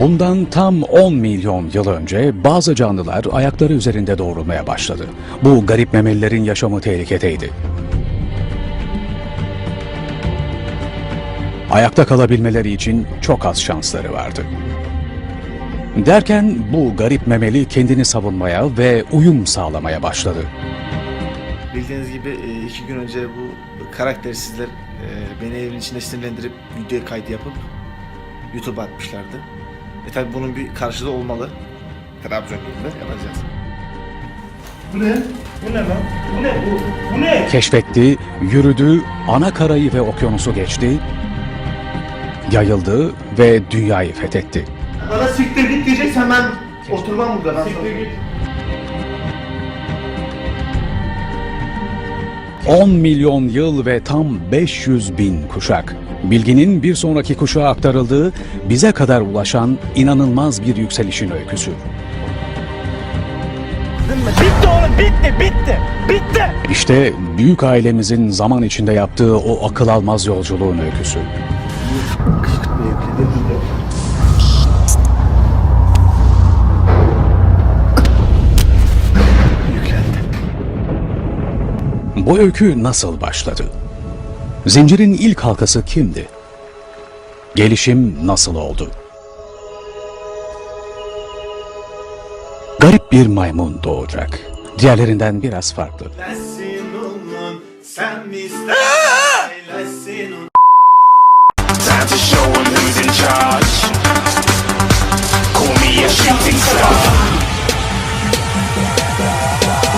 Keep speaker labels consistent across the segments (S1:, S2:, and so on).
S1: Bundan tam 10 milyon yıl önce bazı canlılar ayakları üzerinde doğrulmaya başladı. Bu garip memelilerin yaşamı tehlikedeydi. Ayakta kalabilmeleri için çok az şansları vardı. Derken bu garip memeli kendini savunmaya ve uyum sağlamaya başladı.
S2: Bildiğiniz gibi e, iki gün önce bu karaktersizler e, beni evin içinde sinirlendirip video kaydı yapıp YouTube'a atmışlardı. E tabi bunun bir karşılığı olmalı. Trabzon gibi yapacağız.
S3: Bu ne? Bu ne lan? Bu ne bu? Bu ne?
S1: Keşfetti, yürüdü, ana karayı ve okyanusu geçti, yayıldı ve dünyayı fethetti.
S3: Bana siktir git diyeceksen ben oturmam burada. Siktir git.
S1: 10 milyon yıl ve tam 500 bin kuşak. Bilginin bir sonraki kuşağa aktarıldığı, bize kadar ulaşan inanılmaz bir yükselişin öyküsü.
S4: Bitti oğlum bitti bitti bitti.
S1: İşte büyük ailemizin zaman içinde yaptığı o akıl almaz yolculuğun öyküsü. Bu öykü nasıl başladı? Zincirin ilk halkası kimdi? Gelişim nasıl oldu? Garip bir maymun doğacak. Diğerlerinden biraz farklı.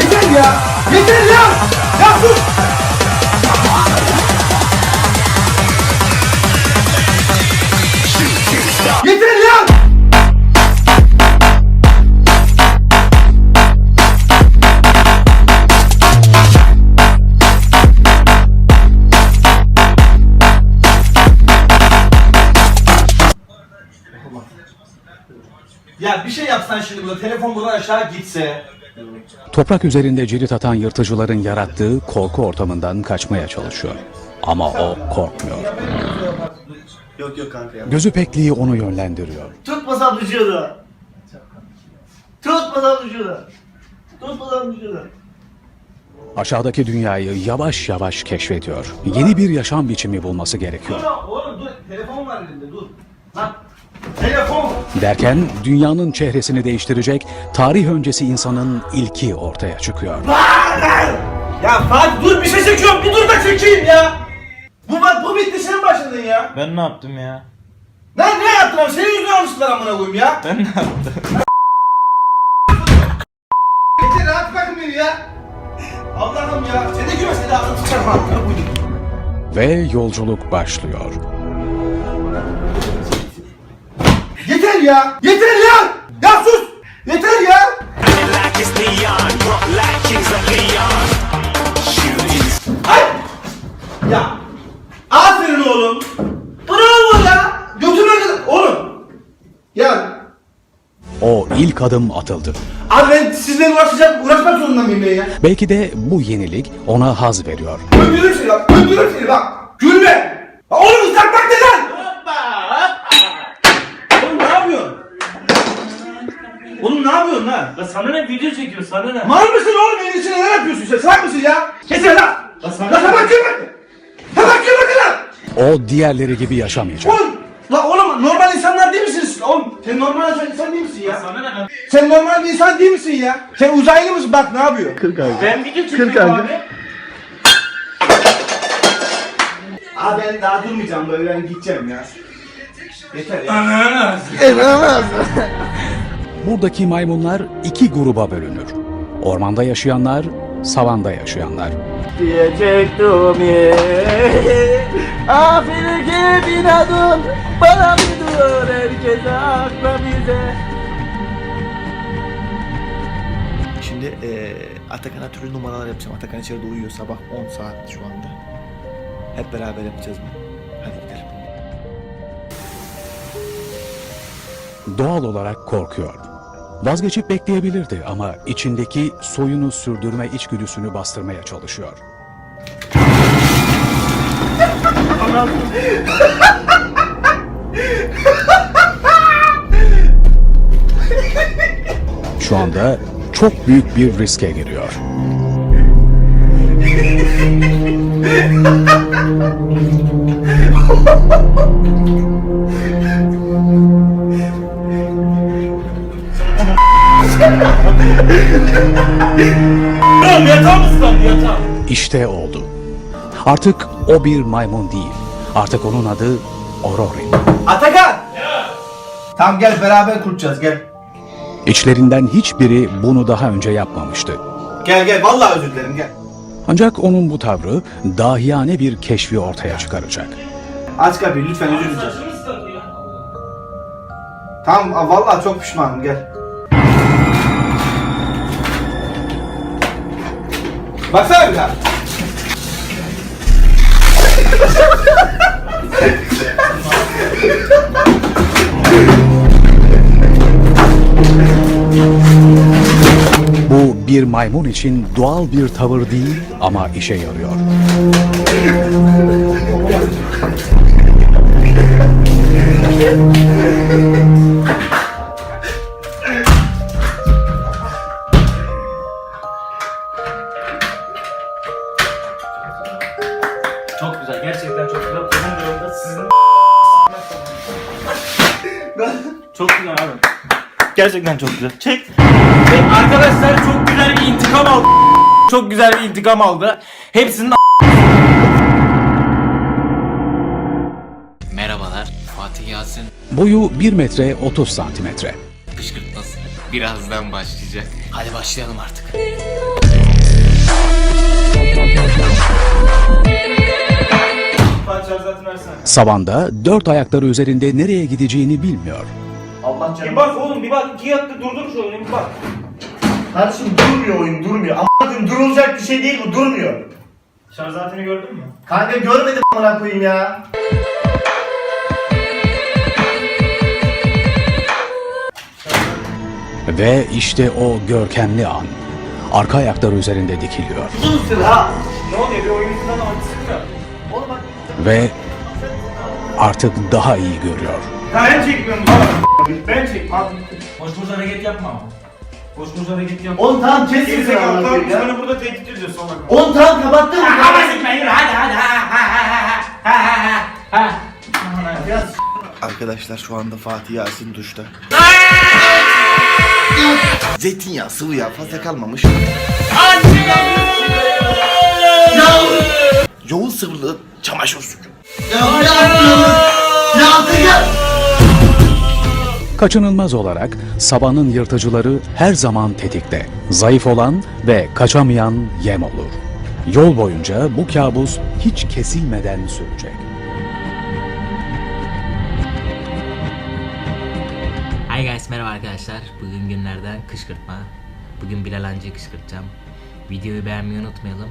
S3: Yeter ya! Yeter ya! Ya sus! Yeter ya! Ya bir şey yapsan şimdi burada telefon buradan aşağı gitse.
S1: Toprak üzerinde cirit atan yırtıcıların yarattığı korku ortamından kaçmaya çalışıyor. Ama o korkmuyor.
S2: Yok yok kanka ya.
S1: Gözü pekliği onu yönlendiriyor.
S3: Tutmasam düşüyordu. Tutmasam düşüyordu. Tutmasam düşüyordu.
S1: Aşağıdaki dünyayı yavaş yavaş keşfediyor. Yeni bir yaşam biçimi bulması gerekiyor.
S3: Dur oğlum dur. Telefon var elimde dur. Lan. Telefon.
S1: Derken dünyanın çehresini değiştirecek tarih öncesi insanın ilki ortaya çıkıyor.
S3: Ya Fatih dur bir şey çekiyorum. Bir dur da çekeyim ya. Bu bak bu bitti sen başladın ya.
S5: Ben ne yaptım ya?
S3: Lan ne yaptın abi? Senin yüzünden almışlar amına koyayım ya.
S5: Ben ne yaptım?
S3: Yeter rahat bırakın beni ya. Allah'ım ya. Seni de güve seni ağzını sıçarım abi.
S1: Ve yolculuk başlıyor.
S3: Ya. Yeter ya. Ya sus. Yeter ya. Ay. Ya. Aferin oğlum. Bravo ya. Götürme kadar. Oğlum. Ya.
S1: O ilk adım atıldı.
S3: Abi ben sizle uğraşacağım. Uğraşmak zorunda mıyım ben ya?
S1: Belki de bu yenilik ona haz veriyor.
S3: Öldürürüm seni bak. Öldürürüm seni bak. Gülme. Oğlum ıslatmak ne lan? Oğlum ne yapıyorsun? Oğlum ne yapıyorsun lan?
S5: La sana ne video çekiyor sana ne?
S3: Mal mısın oğlum? Benim içine ne yapıyorsun sen? Salak mısın ya? Kesin lan.
S5: La sana
S3: Lan sabah kırmadın. Sabah kırmadın lan.
S1: O diğerleri gibi yaşamayacak.
S3: Oğlum. La oğlum normal insanlar değil misiniz? Oğlum sen normal insan değil misin ya?
S5: Sana ne lan?
S3: Sen normal bir insan değil misin ya? Sen uzaylı mısın? Bak ne yapıyor?
S5: Ben video çekiyorum abi.
S3: Abi ben daha durmayacağım böyle ben gideceğim ya. Yeter ya.
S1: Buradaki maymunlar iki gruba bölünür. Ormanda yaşayanlar, savanda yaşayanlar.
S4: Diyecektim ye. Afrika bir adım bana bir dur herkese akla bize.
S2: Şimdi e, Atakan'a türlü numaralar yapacağım. Atakan içeride uyuyor. Sabah 10 saat şu anda. Hep beraber yapacağız bunu. Hadi gidelim.
S1: Doğal olarak korkuyor. Vazgeçip bekleyebilirdi ama içindeki soyunu sürdürme içgüdüsünü bastırmaya çalışıyor. Şu anda çok büyük bir riske giriyor. İşte oldu. Artık o bir maymun değil. Artık onun adı Aurori.
S4: Atakan! Tamam gel beraber kurtacağız gel.
S1: İçlerinden hiçbiri bunu daha önce yapmamıştı.
S4: Gel gel vallahi özür dilerim gel.
S1: Ancak onun bu tavrı dahiyane bir keşfi ortaya çıkaracak.
S4: Aç kapıyı lütfen özür dileyeceğim. Tamam vallahi çok pişmanım gel. Baksana.
S1: Bu bir maymun için doğal bir tavır değil ama işe yarıyor.
S5: Gerçekten çok güzel. Çek. Ve arkadaşlar çok güzel bir intikam aldı. Çok güzel bir intikam aldı. Hepsinin
S6: Merhabalar, Fatih Yasin
S1: Boyu 1 metre 30 santimetre.
S6: kışkırtması birazdan başlayacak. Hadi başlayalım artık.
S1: Savanda dört ayakları üzerinde nereye gideceğini bilmiyor.
S4: Allah
S5: Bir bak oğlum bir bak. iki dakika durdur şu oyunu bir bak.
S4: Kardeşim durmuyor oyun durmuyor. Ama durulacak bir şey değil bu durmuyor.
S5: Şarj aletini gördün mü?
S4: Kanka görmedim amına koyayım ya.
S1: Ve işte o görkemli an. Arka ayakları üzerinde dikiliyor.
S5: Ne oluyor bir oyun yüzünden artistik mi?
S1: Ve artık daha iyi görüyor.
S5: Ben çekmiyorum. Ben çek. Abi. Boş boş hareket yapma ama. Boş boş hareket yapma.
S4: Oğlum tamam kes sesini
S5: Gerizekalı biz
S4: ya.
S5: beni burada tehdit ediyoruz sonra.
S4: Oğlum tamam kapattın mı?
S5: Ama sikme yürü hadi hadi ha ha ha ha ha ha ha ha.
S4: Ya
S2: Arkadaşlar şu anda Fatih Yasin duşta. Zeytinyağı, sıvı yağ fazla kalmamış. Yoğun sıvılı çamaşır suyu.
S1: Kaçınılmaz olarak sabanın yırtıcıları her zaman tetikte. Zayıf olan ve kaçamayan yem olur. Yol boyunca bu kabus hiç kesilmeden sürecek.
S6: Hi guys merhaba arkadaşlar. Bugün günlerden kışkırtma. Bugün Bilal Hancı'yı kışkırtacağım. Videoyu beğenmeyi unutmayalım.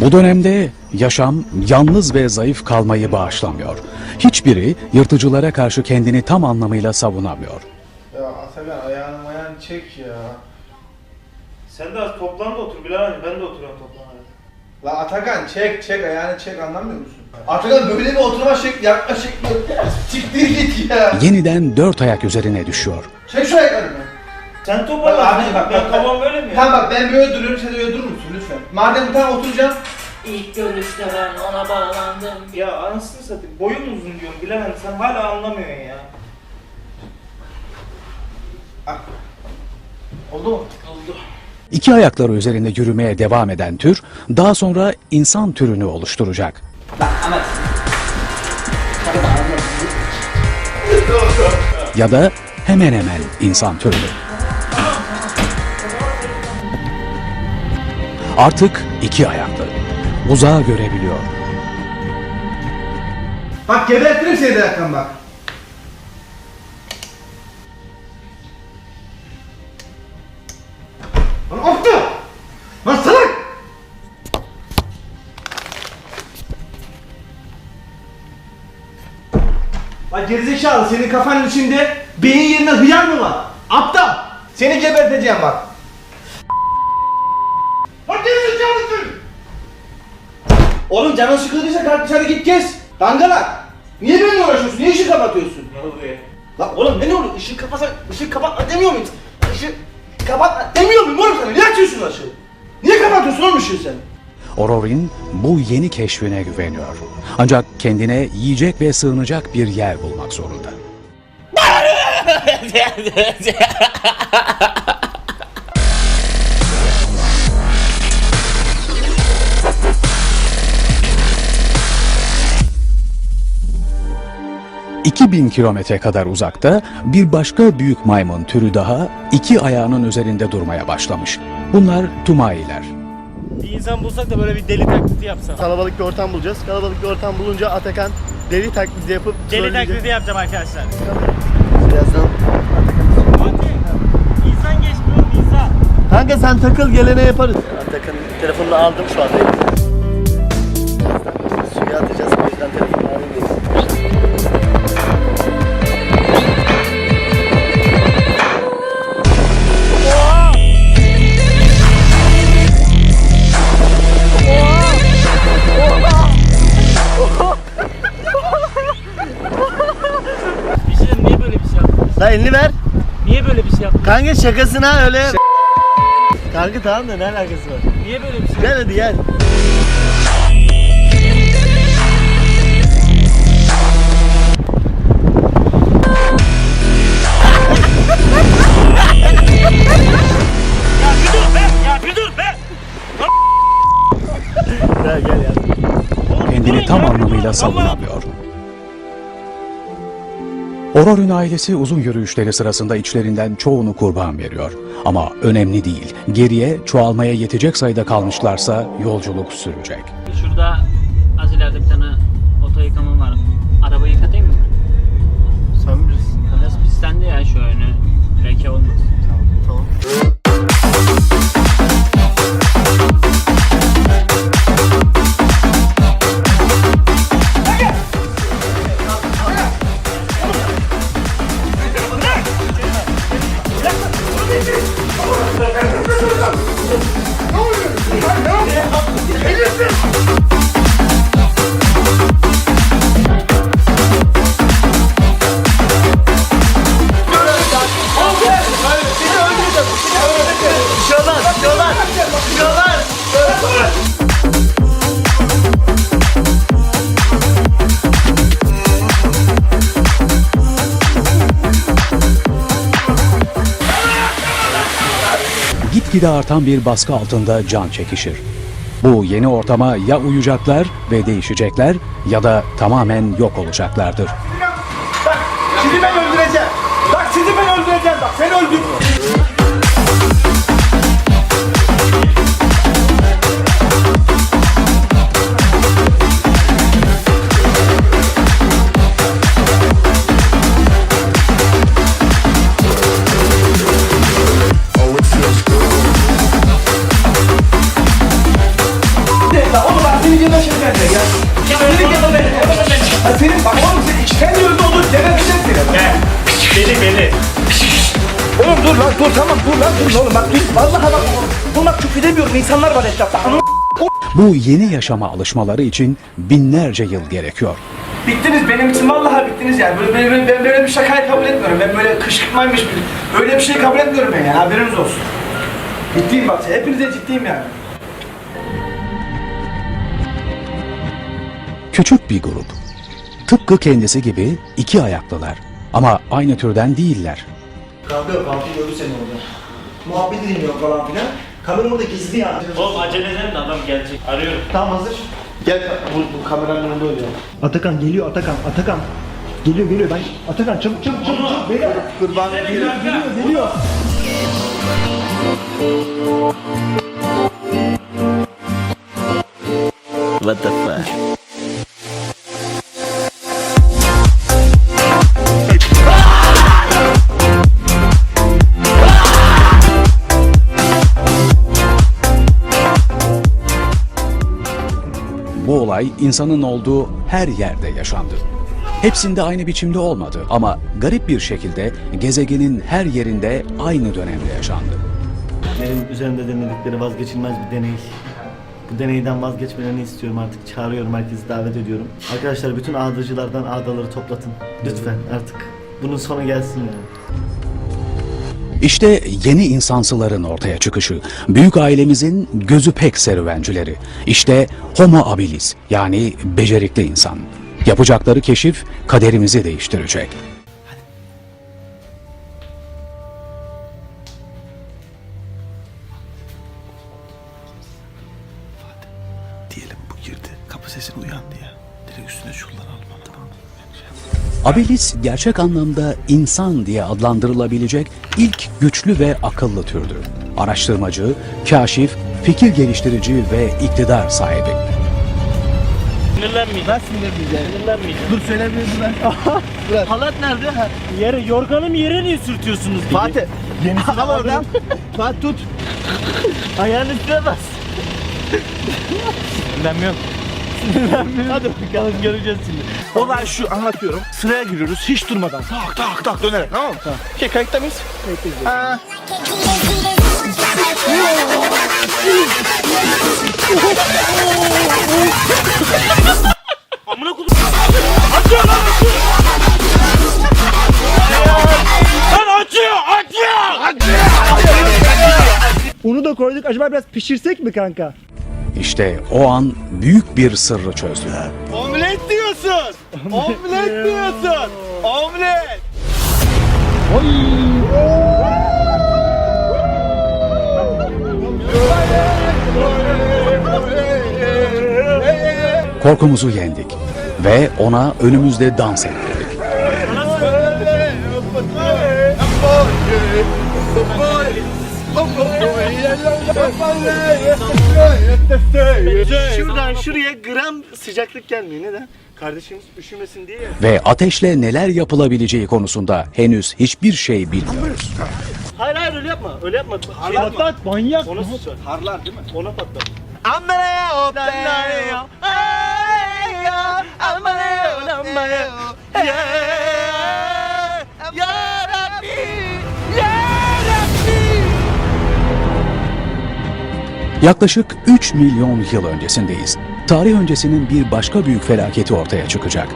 S1: Bu dönemde yaşam yalnız ve zayıf kalmayı bağışlamıyor. Hiçbiri yırtıcılara karşı kendini tam anlamıyla savunamıyor.
S3: Ya Atakan ayağını ayağını çek ya.
S5: Sen de az toplan da otur Bilal abi ben de oturuyorum toplanarak.
S3: La Atakan çek çek ayağını çek anlamıyor musun? Atakan böyle bir oturma şekli yapma şekli. Siktir git ya.
S1: Yeniden dört ayak üzerine düşüyor.
S3: Çek şu ayaklarını.
S5: Sen top
S3: Bak
S5: al.
S3: abi, bak,
S5: Ben
S3: bak,
S5: tamam böyle mi?
S3: Tamam bak ben böyle duruyorum sen de öyle durur musun lütfen? Madem bu tane oturacağım.
S7: İlk görüşte ben ona bağlandım.
S5: Ya anasını satayım boyun uzun diyorum abi sen hala anlamıyorsun ya.
S3: Oldu mu?
S5: Oldu.
S1: İki ayakları üzerinde yürümeye devam eden tür daha sonra insan türünü oluşturacak. ya da hemen hemen insan türünü. Artık iki ayaklı. Uzağa görebiliyor.
S3: Bak gebertirim seni de Hakan bak. Lan aptal! Lan salak! Bak gerizekalı senin kafanın içinde beyin yerine hıyar mı var? Aptal! Seni geberteceğim. Bak canın sıkıldıysa kalk dışarı git gez. Dangalak! Niye benimle uğraşıyorsun? Niye ışığı kapatıyorsun? Ne oluyor? Lan oğlum ne ne oluyor? Işığı kapatsa, ışığı kapatma demiyor muyum? Işığı kapatma demiyor muyum oğlum sana? Niye açıyorsun ışığı? Niye kapatıyorsun oğlum ışığı sen?
S1: Aurorin bu yeni keşfine güveniyor. Ancak kendine yiyecek ve sığınacak bir yer bulmak zorunda. ...2000 kilometre kadar uzakta bir başka büyük maymun türü daha iki ayağının üzerinde durmaya başlamış. Bunlar Tumailer.
S8: Bir insan bulsak da böyle bir deli taklidi yapsak.
S9: Kalabalık bir ortam bulacağız. Kalabalık bir ortam bulunca Atakan deli taklidi yapıp
S8: Deli
S9: söyleyecek.
S8: taklidi yapacağım arkadaşlar.
S9: Birazdan.
S8: İnsan geçmiyor insan.
S9: Kanka sen takıl gelene yaparız. Atakan'ın telefonunu aldım şu anda. Lan elini ver.
S8: Niye böyle bir şey yaptın?
S9: Kanka şakasına öyle. Kanka tamam da ne alakası var?
S8: Niye böyle bir şey
S9: Gel hadi gel.
S8: Ya bir dur be! Ya bir dur be!
S9: Gel gel ya.
S1: kendini tam anlamıyla savunamıyor. Auror'un ailesi uzun yürüyüşleri sırasında içlerinden çoğunu kurban veriyor. Ama önemli değil. Geriye çoğalmaya yetecek sayıda kalmışlarsa yolculuk sürecek.
S5: Şurada az ileride bir tane oto yıkama var.
S1: Gitgide artan bir baskı altında can çekişir. Bu yeni ortama ya uyacaklar ve değişecekler ya da tamamen yok olacaklardır.
S3: Bak sizi ben öldüreceğim. Bak sizi ben öldüreceğim bak seni öldür. Dur lan dur oğlum bak dur vallahi bak dur bak küfür edemiyorum insanlar var etrafta anam
S1: Bu yeni yaşama alışmaları için binlerce yıl gerekiyor.
S3: Bittiniz benim için vallahi bittiniz yani böyle, böyle, böyle- ben böyle bir şakayı kabul etmiyorum ben böyle kışkırtmaymış bir böyle bir şey kabul etmiyorum ben yani haberiniz olsun. Ciddiyim bak hepinize ciddiyim yani.
S1: Küçük bir grup. Tıpkı kendisi gibi iki ayaklılar. Ama aynı türden değiller.
S3: Kanka vampir gördü seni orada. Muhabbet dinliyor falan filan. Kamera orada gizli ya.
S8: Oğlum acele edelim de adam gelecek. Arıyorum.
S3: Tamam hazır. Gel bu, bu kameranın önünde oluyor. Atakan geliyor Atakan Atakan. Geliyor geliyor ben Atakan çabuk çabuk çabuk çabuk beyler. Kurban geliyor geliyor geliyor.
S9: What the fuck?
S1: Olay insanın olduğu her yerde yaşandı. Hepsinde aynı biçimde olmadı ama garip bir şekilde gezegenin her yerinde aynı dönemde yaşandı.
S9: Benim üzerimde denedikleri vazgeçilmez bir deney. Bu deneyden vazgeçmelerini istiyorum artık. Çağırıyorum herkesi davet ediyorum. Arkadaşlar bütün ağdacılardan ağdaları toplatın. Lütfen artık. Bunun sonu gelsin yani.
S1: İşte yeni insansıların ortaya çıkışı, büyük ailemizin gözü pek serüvencileri. İşte Homo habilis yani becerikli insan. Yapacakları keşif kaderimizi değiştirecek. Abilis gerçek anlamda insan diye adlandırılabilecek ilk güçlü ve akıllı türdü. Araştırmacı, kaşif, fikir geliştirici ve iktidar sahibi.
S5: Sinirlenmeyeceğim. Ben sinirlenmeyeceğim. Sinirlenmeyeceğim.
S3: Dur söylemiyorsun ben.
S5: Halat nerede? Ha, yere, yorganım yere niye sürtüyorsunuz dedi.
S3: Fatih. Yenisini al oradan. Fatih tut.
S5: Ayağın üstüne bas. Sinirlenmiyorum. Sinirlenmiyorum. Hadi bakalım göreceğiz şimdi.
S3: Olay şu anlatıyorum. Sıraya giriyoruz hiç durmadan. Tak tak tak dönerek tamam mı? Tamam. Şey kayıtta mıyız? Kayıttayız.
S5: Amına kodum. Açıyor lan açıyor. Lan açıyor açıyor.
S4: Unu da koyduk. Acaba biraz pişirsek mi kanka?
S1: İşte o an büyük bir sırrı çözdü.
S3: Omlet diyorsun. Omlet diyorsun. Omlet.
S1: Korkumuzu yendik ve ona önümüzde dans ettirdik.
S4: Şuradan şuraya gram sıcaklık gelmiyor. Neden? Kardeşimiz üşümesin diye.
S1: Ve ateşle neler yapılabileceği konusunda henüz hiçbir şey bilmiyoruz.
S4: Hayır hayır öyle yapma. Öyle yapma. Şey patlat manyak. Ona sor.
S3: Harlar değil mi?
S4: Ona patlat.
S1: Yaklaşık 3 milyon yıl öncesindeyiz. Tarih öncesinin bir başka büyük felaketi ortaya çıkacak.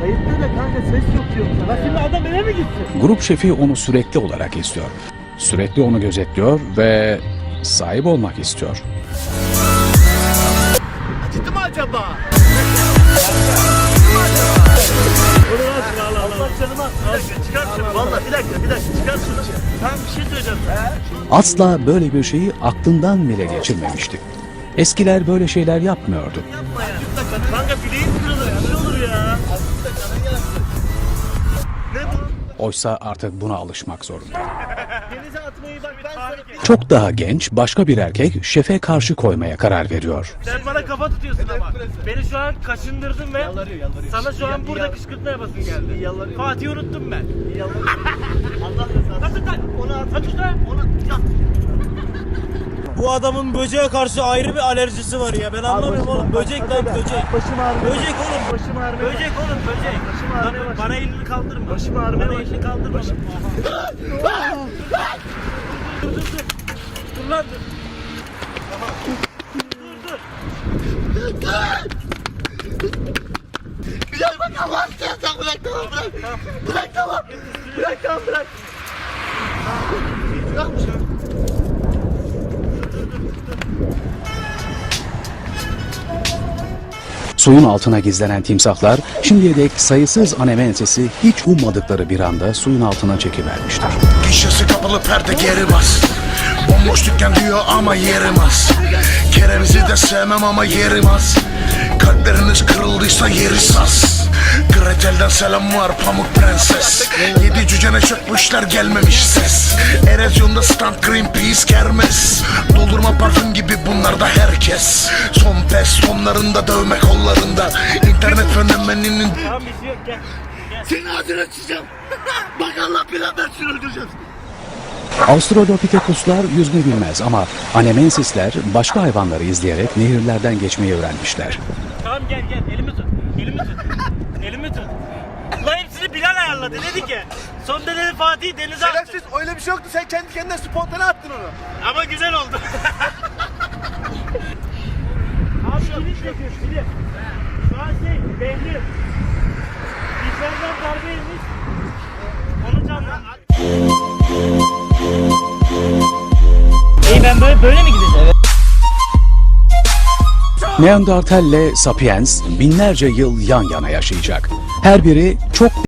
S4: Kayıtta da kanka ses yok diyorum sana. Şimdi adam eve mi gitsin?
S1: Grup şefi onu sürekli olarak istiyor. Sürekli onu gözetliyor ve sahip olmak istiyor.
S3: Ciddi mi acaba?
S4: Allah canıma. Bir dakika çıkar şunu. Valla bir dakika bir dakika çıkar şunu. Tamam bir şey söyleyeceğim.
S1: Asla böyle bir şeyi aklından bile geçirmemişti. Eskiler böyle şeyler yapmıyordu.
S4: Yapma ya. Kanka bileğin kırılır. Bir şey olur ya. Ne bu?
S1: Oysa artık buna alışmak zorunda. Çok daha genç başka bir erkek şefe karşı koymaya karar veriyor.
S5: Sen bana kafa tutuyorsun ama. Beni şu an kaşındırdın ve sana şu an burada kışkırtma yapasın geldi. Fatih'i unuttum ben.
S4: Allah rızası.
S5: Nasıl lan? Onu at. Hadi işte. Onu at. Bu adamın böceğe karşı ayrı bir alerjisi var ya. Ben anlamıyorum oğlum. Böcek lan böcek.
S4: Başım ağrıyor.
S5: Böcek oğlum.
S4: Başım ağrıyor.
S5: Böcek oğlum böcek.
S4: Başım başladı.
S5: Bana elini kaldırma.
S4: Başım ağrımaya
S5: Bana elini kaldırma.
S4: Başım-
S5: dur. Dur lan dur. Dur dur.
S3: Ya bak bırak tamam bırak. Bırak tamam. Bırak tamam bırak.
S1: Suyun altına gizlenen timsahlar şimdiye dek sayısız anemensesi hiç ummadıkları bir anda suyun altına çekivermiştir.
S10: Gişesi kapalı perde geri bas Bomboş dükkan diyor ama yerim az. Kerevizi de sevmem ama yerim az. Kalpleriniz kırıldıysa yeri saz. Gretel'den selam var pamuk prenses. Yedi cücene çökmüşler gelmemiş ses. Erozyonda stand Greenpeace kermes. Doldurma parfüm gibi bunlar da herkes. Son pes sonlarında dövme kollarında. İnternet fenomeninin. Seni ağzına sıçacağım Bak Allah plan versin öldüreceğim
S1: Australopithecuslar yüzme bilmez ama anemensisler başka hayvanları izleyerek nehirlerden geçmeyi öğrenmişler.
S5: Tamam gel gel elimi tut. Elimi tut. elimi tut. La hepsini Bilal ayarladı dedi ki. Son dedi Fatih denize attı.
S3: Şerefsiz öyle bir şey yoktu. Sen kendi kendine spontane attın onu.
S5: Ama güzel oldu. Abi kilit çekiyor kilit. Şu an şey belli. Dışarıdan darbe yemiş. Onu canlı. Ben böyle böyle mi gideceğim?
S1: Neandertal ile Sapiens binlerce yıl yan yana yaşayacak. Her biri çok